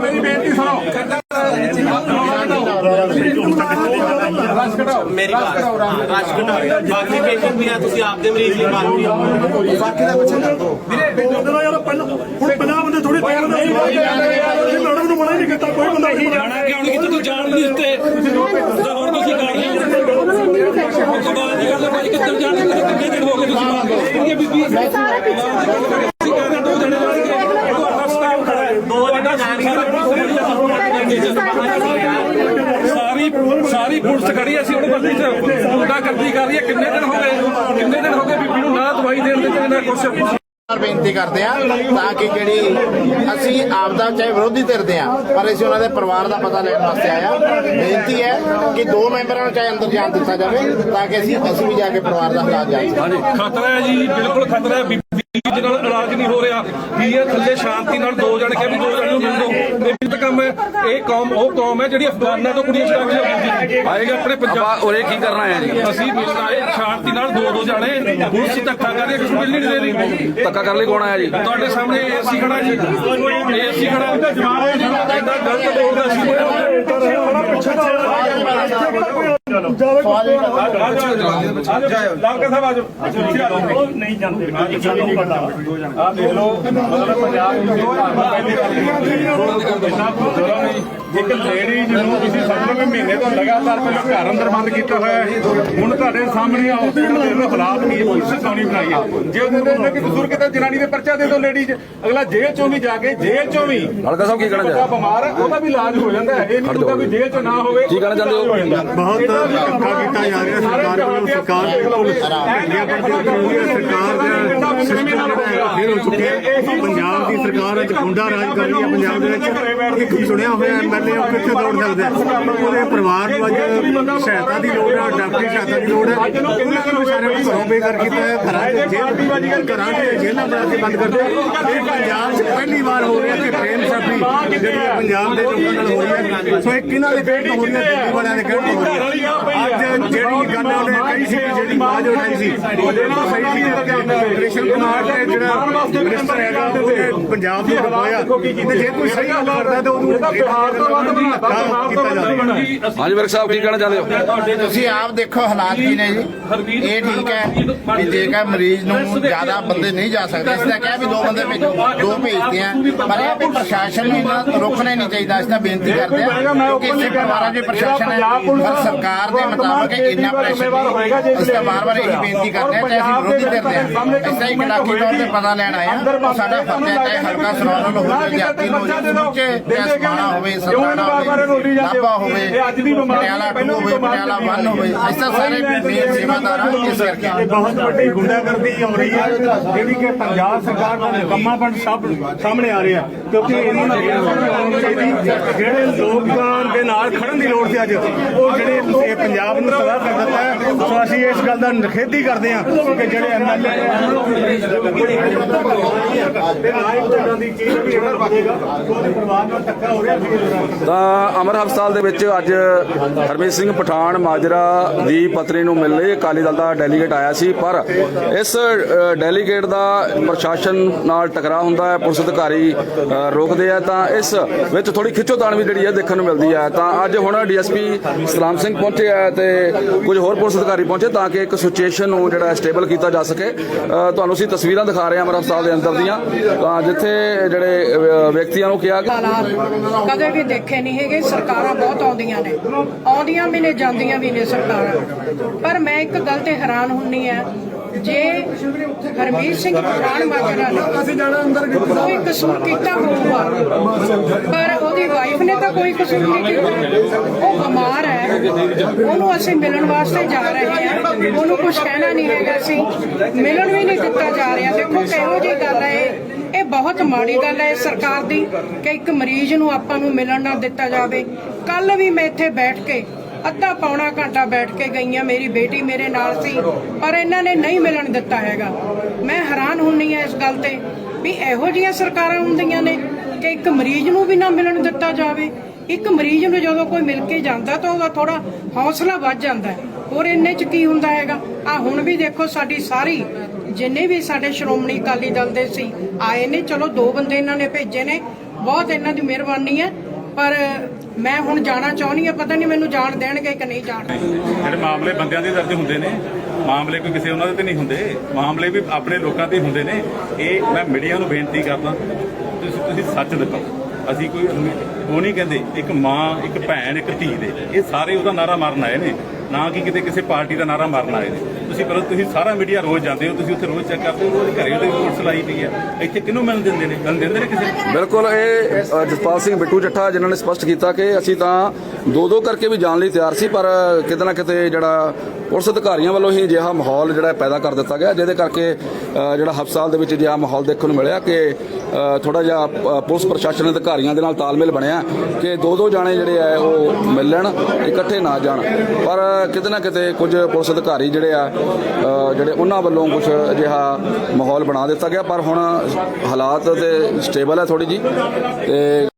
ਮੇਰੀ ਬੇਨਤੀ ਸੁਣੋ ਮੇਰੀ ਬਾਤ ਰਸ਼ ਘਟਾਓ ਬਾਕੀ ਪੇਸ਼ੈਂਟ ਵੀ ਆ ਤੁਸੀਂ ਆਪਦੇ ਮਰੀਜ਼ ਲਈ ਮਾਰੋ ਯਾਰ ਪਹਿਲਾਂ ਹੁਣ 50 ਬੰਦੇ ਥੋੜੀ ਤੈਅ ਹੁੰਦੇ ਸੀ ਮੈਡਮ ਨੂੰ ਮਨਾ ਹੀ ਨਹੀਂ ਕੀਤਾ ਕੋਈ ਬੰਦਾ ਨਹੀਂ ਜਾਣਾ ਕਿਉਂ ਨਹੀਂ ਤੂੰ ਜਾਣ ਨਹੀਂ ਦਿੱਤੇ ਤਾਂ ਹੁਣ ਤੁਸੀਂ ਕਰ ਰਹੇ ਹੋ ਕਮਾਲ ਦੀ ਗੱਲ ਹੈ ਭਾਈ ਕਿੱਧਰ ਜਾਣ ਦੇ ਕਿੰਨੇ ਦਿਨ ਹੋ ਗਏ ਤੁਸੀਂ ਮੰਗ ਇਹ ਬੀਬੀ ਅਸੀਂ ਕਹਿੰਦੇ ਦੋ ਜਣੇ ਜਾਣਗੇ ਤੁਹਾਡਾ ਸਟਾਫ ਖੜਾ ਹੈ ਦੋ ਜਣੇ ਸਾਰੀ ਸਾਰੀ ਪੁਲਿਸ ਖੜੀ ਹੈ, ਅਸੀਂ ਉਹਨੂੰ ਬੰਦੀ ਚ ਮੁੰਡਾ ਕਰਦੀ ਕਰ ਰਹੀ ਹੈ ਕਿੰਨੇ ਦਿਨ ਹੋ ਗਏ? ਕਿੰਨੇ ਦਿਨ ਹੋ ਗਏ ਬੀਬੀ ਨੂੰ ਨਾ ਦਵਾਈ ਦੇਣ ਦੇ ਤੇ ਨਾ ਕੁਛ? ਬੇਨਤੀ ਕਰਦੇ ਆ ਤਾਂ ਕਿ ਜਿਹੜੀ ਅਸੀਂ ਆਪਦਾ ਚਾਹੇ ਵਿਰੋਧੀ ਧਿਰਦੇ ਆ ਪਰ ਅਸੀਂ ਉਹਨਾਂ ਦੇ ਪਰਿਵਾਰ ਦਾ ਪਤਾ ਲੈਣ ਵਾਸਤੇ ਆਇਆ ਬੇਨਤੀ ਹੈ ਕਿ ਦੋ ਮੈਂਬਰਾਂ ਨੂੰ ਚਾਹੇ ਅੰਦਰ ਜਾਣ ਦਿੱਤਾ ਜਾਵੇ ਤਾਂ ਕਿ ਅਸੀਂ ਅਸੀਂ ਵੀ ਜਾ ਕੇ ਪਰਿਵਾਰ ਦਾ ਹਾਲਾਤ ਜਾਣ। ਹਾਂਜੀ ਖਤਰਾ ਹੈ ਜੀ ਬਿਲਕੁਲ ਖਤਰਾ ਹੈ। ਬੀਬੀ ਦੇ ਨਾਲ ਇਲਾਜ ਨਹੀਂ ਹੋ ਰਿਹਾ। ਕੀ ਹੈ? ਥੱਲੇ ਸ਼ਾਂਤੀ ਨਾਲ ਦੋ ਜਣ ਕੇ ਵੀ ਦੋ ਜਣ ਨੂੰ ਮਿਲ ਦੋ ਇਹ ਵੀ ਕੰਮ ਹੈ। ਇਹ ਕੌਮ ਉਹ ਕੌਮ ਹੈ ਜਿਹੜੀ ਅਫਗਾਨਾਂ ਤੋਂ ਕੁੜੀਆਂ ਛਡਾ ਕੇ ਆਏਗਾ ਆਪਣੇ ਪੰਜਾਬ ਉਰੇ ਕੀ ਕਰਨਾ ਹੈ? ਜੀ ਅਸੀਂ ਮਿਲਣਾ ਹੈ ਸ਼ਾਂਤੀ ਨਾਲ ਦੋ ਦੋ ਜਾਣੇ। ਪੁਲਿਸ ਧੱਕਾ ਕਰ ਰਹੀ ਹੈ ਕਿਸੇ ਨਹੀਂ ਦੇ ਰਹੀ ਧੱਕਾ ਕਰਨ ਲਈ ਕੌਣ ਆਇਆ ਜੀ? ਤੁਹਾਡੇ ਸਾਹਮਣੇ ਏਸੀ ਖੜਾ ਜੀ। ਏਸੀ ਖੜਾ ਐਡਾ ਗਲਤ ਬੋਲਦਾ ਸੀ। ਲਾਲਕਾ ਸਾਹਿਬ ਆਜੋ ਨਹੀਂ ਜਾਂਦੇ। ਆ ਦੇਖ ਲਓ। ਮਤਲਬ ਪੰਜਾਬ ਇੱਕ ਲੇਡੀ ਜਿਹਨੂੰ ਤੁਸੀਂ ਸਮਝੋ ਮਹੀਨੇ ਤੋਂ ਲਗਾਤਾਰ ਪਹਿਲਾਂ ਘਰ ਅੰਦਰ ਬੰਦ ਕੀਤਾ ਹੋਇਆ ਸੀ ਹੁਣ ਤੁਹਾਡੇ ਸਾਹਮਣੇ ਹਸਪੀਟਲ ਦੇ ਹਾਲਾਤ ਕੀ ਪੁਲਿਸ ਸੌਣੀ ਬਣਾਈ ਹੈ। ਜੇ ਉਹਦੇ ਇਹਨਾਂ ਕਿ ਕਸੂਰ ਕੀਤਾ ਜਨਾਨੀ ਦੇ ਪਰਚਾ ਦੇ ਦਿਓ ਲੇਡੀ ਅਗਲਾ ਜੇਲ੍ਹ ਚੋਂ ਵੀ ਜਾ ਕੇ ਜੇਲ੍ਹ ਚੋਂ ਵੀ। ਹਲਕਾ ਸਾਹਿਬ ਕੀ ਕਹਿਣਾ ਚਾਹੁੰਦੇ? ਬਿਮਾਰ ਹੈ ਉਹਦਾ ਵੀ ਇਲਾਜ ਹੋ ਜਾਂਦਾ ਹੈ। ਇਹ ਨਹੀਂ ਹੁੰਦਾ ਵੀ ਜੇਲ੍ਹ ਚ ਨਾ ਹੋਵੇ ਕੀ ਕਹਿਣਾ ਚਾਹੁੰਦੇ ਹੋ? ਬਹੁਤ ਧੱਕਾ ਕੀਤਾ ਜਾ ਰਿਹਾ ਸਰਕਾਰ ਵੱਲੋਂ ਸਰਕਾਰ ਕਰਦੀ ਕਾਨੂੰਨੀ ਸਰਕਾਰ ਦਾ ਸਿਸਟਮ ਹੋ ਚੁੱਕਿਆ ਪੰਜਾਬ ਦੀ ਸਰਕਾਰ ਅੱਜ ਗੁੰਡਾ ਰਾਜ ਕਰ ਰਹੀ ਹੈ ਪੰਜਾਬ ਦੇ ਵਿੱਚ ਇੱਕ ਚੁਣਿਆ ਹੋਇਆ ਐਮਐਲਏ ਉਹ ਕਿੱਥੇ ਦੌੜ ਸਕਦਾ ਉਹਦੇ ਪਰਿਵਾਰ ਨੂੰ ਅੱਜ ਸਹਾਇਤਾ ਦੀ ਲੋੜ ਹੈ ਡਾਕਟਰੀ ਸਹਾਇਤਾ ਦੀ ਲੋੜ ਹੈ ਉਹਨਾਂ ਨੂੰ ਵਿਚਾਰਿਆਂ ਨੂੰ ਘਰੋਂ ਬੇਘਰ ਕੀਤਾ ਹੈ, ਘਰਾਂ ਦੇ ਜੇਲ੍ਹ ਘਰਾਂ ਦੇ ਜੇਲ੍ਹਾਂ ਬਣਾ ਕੇ ਬੰਦ ਕਰਦੇ ਇਹ ਪੰਜਾਬ 'ਚ ਪਹਿਲੀ ਵਾਰ ਹੋ ਰਿਹਾ ਕਿ ਪ੍ਰੇਮ ਸਾਡੀ ਜਿਹੜੀ ਪੰਜਾਬ ਦੇ ਲੋਕਾਂ ਨਾਲ ਹੋ ਰਹੀ ਹੈ। ਸੋ ਇਹ ਕਿਹਨਾਂ ਦੇ ਕਹਿਣ ਤੋਂ ਹੋ ਰਹੀ ਹੈ ਦਿੱਲੀ ਵਾਲਿਆਂ ਦੇ ਕਹਿਣ ਤੋਂ ਹੋ ਰਹੀ ਹੈ। ਅੱਜ ਜਿਹੜੀ ਗੱਲ ਉਹਨੇ ਕਹੀ ਸੀ ਕਿ ਜਿਹੜੀ ਆਵਾਜ਼ ਉਠਾਈ ਸੀ ਉਹ ਬਿਲਕੁਲ ਸਹੀ ਸੀ। ਕਿ ਕ੍ਰਿਸ਼ਨ ਕੁਮਾਰ ਦੇ ਜਿਹੜਾ ਮਿਨਿਸਟਰ ਹੈਗਾ ਉਹਨੇ ਪੰਜਾਬ ਨੂੰ ਦਬਾਇਆ ਤੇ ਜੇ ਕੋਈ ਸਹੀ ਗੱਲ ਕਰਦਾ ਤਾਂ ਉਹਨੂੰ ਬਿਹਾਰ ਤੋਂ ਵੱਧ ਬਣਾਤਾ ਬਿਹਾਰ ਤੋਂ ਵੱਧ ਬਣਾਤਾ ਹਾਂਜੀ ਵਰਕ ਸਾਹਿਬ ਕੀ ਕਹਿਣਾ ਚਾਹੁੰਦੇ ਹੋ? ਤੁਸੀਂ ਆਪ ਦੇਖੋ ਹਾਲਾਤ ਕੀ ਨੇ ਜੀ। ਇਹ ਠੀਕ ਹੈ ਵੀ ਜੇਕਰ ਮਰੀਜ਼ ਨੂੰ ਜ਼ਿਆਦਾ ਬੰਦੇ ਨਹੀਂ ਜਾ ਸਕਦੇ ਇਸ ਦਾ ਕਿਹਾ ਵੀ ਦੋ ਬੰਦੇ ਭੇਜੋ ਦੋ ਭੇਜਦੇ ਆ। ਪਰ ਇਹ ਵੀ ਪ੍ਰਸ਼ਾਸਨ ਨੂੰ ਇਹਨਾਂ ਨੂੰ ਰੋਕਣਾ ਹੀ ਨਹੀਂ ਚਾਹੀਦਾ ਇਸ ਦਾ ਬੇਨਤੀ ਕਰਦੇ ਆ ਕਿਉਂਕਿ ਇਸੇ ਪਰਿਵਾਰਾਂ ਦੇ ਪ੍ਰਸ਼ਾਸਨ ਹੈ ਪਰ ਸਰਕਾਰ ਦੇ ਮੁਤਾਬਕ ਇੰਨਾ ਪ੍ਰੈਸ਼ਰ ਨਹੀਂ। ਇਸ ਦਾ ਇਹੀ ਬੇਨਤੀ ਕਰਦੇ ਆ ਚਾਹੇ ਅਸੀਂ ਵਿਰੋਧੀ ਕਰਦੇ ਆ ਇਸ ਇੱਕ ਇਲਾਕੀ ਤੌਰ ਤੇ ਪਤਾ ਲੈਣ ਆਏ ਸਾਡਾ ਫਰਜ਼ ਹੈ ਚਾਹੇ ਹਲਕਾ ਸਰੋਵਰ ਹੋਵੇ ਜਾਤੀ ਹੋਵੇ ਸਮੁੱਚੇ ਚਾਹੇ ਸਮਾਣਾ ਹੋਵੇ ਸਰਦਾਣਾ ਹੋਵੇ ਨਾਭਾ ਹੋਵੇ ਪਟਿਆਲਾ ਟੂ ਹੋਵੇ ਪਟਿਆਲਾ ਵਨ ਹੋਵੇ ਤਰ੍ਹਾਂ ਸਾਰੇ ਮੇਨ ਆ ਇਸ ਕਰਕੇ। ਬਹੁਤ ਵੱਡੀ ਗੁੰਡਾਗਰਦੀ ਹੋ ਰਹੀ ਹੈ ਜਿਹੜੀ ਕਿ ਪੰਜਾਬ ਸਰਕਾਰ ਦਾ ਕੰਮਾਪਣ ਸਭ ਸਾਹਮਣੇ ਆ ਰਿਹਾ ਕਿਉਂਕਿ ਇਹਨਾਂ ਨੂੰ ਜਿਹੜੇ ਲੋਕਾਂ ਦੇ ਨਾਲ ਖੜਨ ਦੀ ਲੋੜ ਸੀ ਅੱਜ, ਉਹ ਜਿਹੜੇ ਇਹ ਪੰਜਾਬ ਨੂੰ ਸਲਾਹ ਕਰ ਦਿੱਤਾ ਹੈ, ਸੋ ਅਸੀਂ ਇਸ ਗੱਲ ਦਾ ਨਿਖੇਧੀ ਕਰਦੇ ਹਾਂ ਕਿ ਜਿਹੜੇ ਐਮਐਲਏ ਤਾਂ ਅਮਰ ਹਸਪਤਾਲ ਦੇ ਵਿੱਚ ਅੱਜ ਹਰਮੀਤ ਸਿੰਘ ਪਠਾਨ ਮਾਜਰਾ ਦੀ ਪਤਨੀ ਨੂੰ ਮਿਲ ਲਈ ਅਕਾਲੀ ਦਲ ਦਾ ਡੈਲੀਗੇਟ ਆਇਆ ਸੀ, ਪਰ ਇਸ ਡੈਲੀਗੇਟ ਦਾ ਪ੍ਰਸ਼ਾਸਨ ਨਾਲ ਟਕਰਾਅ ਹੁੰਦਾ ਹੈ, ਪੁਲਿਸ ਅਧਿਕਾਰੀ ਰੋਕਦੇ ਆ, ਤਾਂ ਇਸ ਵਿੱਚ ਥੋੜੀ ਖਿੱਚੋਤਾਣ ਵੀ ਜਿਹੜੀ ਹੈ ਦੇਖਣ ਨੂੰ ਮਿਲਦੀ ਹੈ ਤਾਂ ਅੱਜ ਹੁਣ ਡੀਐਸਪੀ ਸਲਾਮ ਸਿੰਘ ਪਹੁੰਚੇ ਹੈ ਤੇ ਕੁਝ ਹੋਰ ਪੁਲਿਸ ਅਧਿਕਾਰੀ ਪਹੁੰਚੇ ਤਾਂ ਕਿ ਇੱਕ ਸਿਚੁਏਸ਼ਨ ਨੂੰ ਜਿਹੜਾ ਸਟੇਬਲ ਕੀਤਾ ਜਾ ਸਕੇ। ਤੁਹਾਨੂੰ ਅਸੀਂ ਤਸਵੀਰਾਂ ਦਿਖਾ ਰਹੇ ਹਾਂ ਅਮਰ ਹਸਪਤਾਲ ਦੇ ਅੰਦਰ ਦੀਆਂ। ਤਾਂ ਜਿੱਥੇ ਜਿਹੜੇ ਵਿਅਕਤੀਆਂ ਨੂੰ ਕਿਹਾ ਕਦੇ ਵੀ ਦੇਖੇ ਨਹੀਂ ਹੈਗੇ, ਸਰਕਾਰਾਂ ਬਹੁਤ ਆਉਂਦੀਆਂ ਨੇ। ਆਉਂਦੀਆਂ ਵੀ ਨੇ, ਜਾਂਦੀਆਂ ਵੀ ਨੇ ਸਰਕਾਰਾਂ। ਪਰ ਮੈਂ ਇੱਕ ਗੱਲ ਤੇ ਹੈਰਾਨ ਹੁੰਨੀ ਆ ਜੇ ਹਰਮੀਤ ਸਿੰਘ ਪਠਾਨ ਮਾਜਰਾ ਨੇ ਕੋਈ ਕਸੂਰ ਕੀਤਾ ਹੋਊਗਾ। ਪਰ ਉਹਦੀ ਵਾਈਫ ਨੇ ਤਾਂ ਕੋਈ ਕਸੂਰ ਨਹੀਂ ਕੀਤਾ। ਉਹ ਬਿਮਾਰ ਹੈ। ਉਹਨੂੰ ਅਸੀਂ ਮਿਲਣ ਵਾਸਤੇ ਜਾ ਰਹੇ ਹਾਂ। ਉਹਨੂੰ ਕੁਝ ਕਹਿਣਾ ਨਹੀਂ ਹੈਗਾ ਅਸੀਂ ਮਿਲਣ ਵੀ ਨਹੀਂ ਦਿੱਤਾ ਜਾ ਰਿਹਾ। ਦੇਖੋ ਕਿਹੋ ਜਿਹੀ ਗੱਲ ਹੈ ਇਹ। ਬਹੁਤ ਮਾੜੀ ਗੱਲ ਹੈ ਸਰਕਾਰ ਦੀ ਕਿ ਇੱਕ ਮਰੀਜ਼ ਨੂੰ ਆਪਾਂ ਨੂੰ ਮਿਲਣ ਨਾ ਦਿੱਤਾ ਜਾਵੇ। ਕੱਲ ਵੀ ਮੈਂ ਇੱਥੇ ਬੈਠ ਕੇ ਅੱਧਾ ਪੌਣਾ ਘੰਟਾ ਬੈਠ ਕੇ ਗਈਆਂ ਮੇਰੀ ਬੇਟੀ ਮੇਰੇ ਨਾਲ ਸੀ, ਪਰ ਇਹਨਾਂ ਨੇ ਨਹੀਂ ਮਿਲਣ ਦਿੱਤਾ ਹੈਗਾ। ਮੈਂ ਹੈਰਾਨ ਹੁੰਨੀ ਆ ਇਸ ਗੱਲ ਤੇ ਵੀ ਇਹੋ ਜਿਹੀਆਂ ਸਰਕਾਰਾਂ ਹੁੰਦੀਆਂ ਨੇ ਕਿ ਇੱਕ ਮਰੀਜ਼ ਨੂੰ ਵੀ ਨਾ ਮਿਲਣ ਦਿੱਤਾ ਜਾਵੇ। ਇੱਕ ਮਰੀਜ਼ ਨੂੰ ਜਦੋਂ ਕੋਈ ਮਿਲ ਕੇ ਜਾਂਦਾ ਤਾਂ ਉਹਦਾ ਥੋੜਾ ਹੌਸਲਾ ਵੱਧ ਜਾਂਦਾ ਹੈ। ਹੋਰ ਇੰਨੇ ਚ ਕੀ ਹੁੰਦਾ ਹੈਗਾ? ਆ ਹੁਣ ਵੀ ਦੇਖੋ ਸਾਡੀ ਸਾਰੀ, ਜਿੰਨੇ ਵੀ ਸਾਡੇ ਸ਼੍ਰੋਮਣੀ ਅਕਾਲੀ ਦਲ ਦੇ ਸੀ, ਆਏ ਨੇ, ਚਲੋ ਦੋ ਬੰਦੇ ਇਹਨਾਂ ਨੇ ਭੇਜੇ ਨੇ, ਬਹੁਤ ਇਹਨਾਂ ਦੀ ਮਿਹਰਬਾਨੀ ਹੈ, ਪਰ ਮੈਂ ਹੁਣ ਜਾਣਾ ਚਾਹੁੰਦੀ ਹਾਂ, ਪਤਾ ਨਹੀਂ ਮੈਨੂੰ ਜਾਣ ਦੇਣਗੇ ਕਿ ਨਹੀਂ ਜਾਣ ਜਿਹੜੇ ਮਾਮਲੇ ਬੰਦਿਆਂ ਦੇ ਦਰਜ ਹੁੰਦੇ ਨੇ, ਮਾਮਲੇ ਕੋਈ ਕਿਸੇ ਉਹਨਾਂ ਦੇ ਤੇ ਨਹੀਂ ਹੁੰਦੇ, ਮਾਮਲੇ ਵੀ ਆਪਣੇ ਲੋਕਾਂ ਤੇ ਹੁੰਦੇ ਨੇ। ਇਹ ਮੈਂ ਮੀਡੀਆ ਨੂੰ ਬੇਨਤੀ ਕਰਦਾ, ਤੁਸੀਂ ਤੁਸੀਂ ਸੱਚ ਦਿਖਾਓ ਅਸੀਂ ਕੋਈ ਉਹ ਨਹੀਂ ਕਹਿੰਦੇ, ਇੱਕ ਮਾਂ, ਇੱਕ ਭੈਣ, ਇੱਕ ਧੀ ਦੇ। ਇਹ ਸਾਰੇ ਉਹਦਾ ਨਾਰਾ ਮਾਰਨ ਆਏ ਨੇ। ਨਾ ਕਿ ਕਿਤੇ ਕਿਸੇ ਪਾਰਟੀ ਦਾ ਨਾਰਾ ਮਾਰਨ ਆਏ ਨੇ। ਤੁਸੀਂ ਪਰ ਤੁਸੀਂ ਸਾਰਾ ਮੀਡੀਆ ਰੋਜ਼ ਜਾਂਦੇ ਹੋ ਤੁਸੀਂ ਉੱਥੇ ਰੋਜ਼ ਚੈੱਕ ਕਰਦੇ ਹੋ ਰੋਜ਼ ਘਰੇ ਉਹਦੇ ਰਿਪੋਰਟਸ ਲਾਈ ਪਈ ਹੈ। ਇੱਥੇ ਕਿਹਨੂੰ ਮਿਲਣ ਦਿੰਦੇ ਨੇ? ਮਿਲਣ ਦਿੰਦੇ ਨੇ ਕਿਸੇ ਨੂੰ? ਬਿਲਕੁਲ ਇਹ ਅ, ਜਸਪਾਲ ਸਿੰਘ ਬਿੱਟੂ ਜੱਠਾ ਜਿਨ੍ਹਾਂ ਨੇ ਸਪਸ਼ਟ ਕੀਤਾ ਕਿ ਅਸੀਂ ਤਾਂ ਦੋ ਦੋ ਕਰਕੇ ਵੀ ਜਾਣ ਲਈ ਤਿਆਰ ਸੀ ਪਰ ਕਿਤੇ ਨਾ ਕਿਤੇ ਜਿਹੜਾ ਪੁਲਿਸ ਅਧਿਕਾਰੀਆਂ ਵੱਲੋਂ ਹੀ ਅਜਿਹਾ ਮਾਹੌਲ ਜਿਹੜਾ ਪੈਦਾ ਕਰ ਦਿੱਤਾ ਗਿਆ ਜਿਹਦੇ ਕਰਕੇ ਅ, ਜਿਹੜਾ ਹਸਪਤਾਲ ਦੇ ਵਿੱਚ ਅਜਿਹਾ ਮਾਹੌਲ ਦੇਖਣ ਨੂੰ ਮਿਲਿਆ ਕਿ ਥੋੜਾ ਜਿਹਾ ਅ, ਪੁਲਿਸ ਪ੍ਰਸ਼ਾਸਨ ਅਧਿਕਾਰੀਆਂ ਦੇ ਨਾਲ ਤਾਲਮੇਲ ਬਣਿਆ ਕਿ ਦੋ ਦੋ ਜਾਣੇ ਜਿਹੜੇ ਆ ਉਹ ਮਿਲਣ ਇਕੱਠੇ ਨਾ ਜਾਣ। ਪਰ ਕਿਤੇ ਨਾ ਕਿਤੇ ਕੁਝ ਪੁਲਿਸ ਅਧਿਕਾਰੀ ਜਿਹੜੇ ਆ ਜਿਹੜੇ ਉਹਨਾਂ ਵੱਲੋਂ ਕੁਝ ਅਜਿਹਾ ਮਾਹੌਲ ਬਣਾ ਦਿੱਤਾ ਗਿਆ, ਪਰ ਹੁਣ ਹਾਲਾਤ ਤੇ ਸਟੇਬਲ ਹੈ ਥੋੜੀ ਜੀ ਤੇ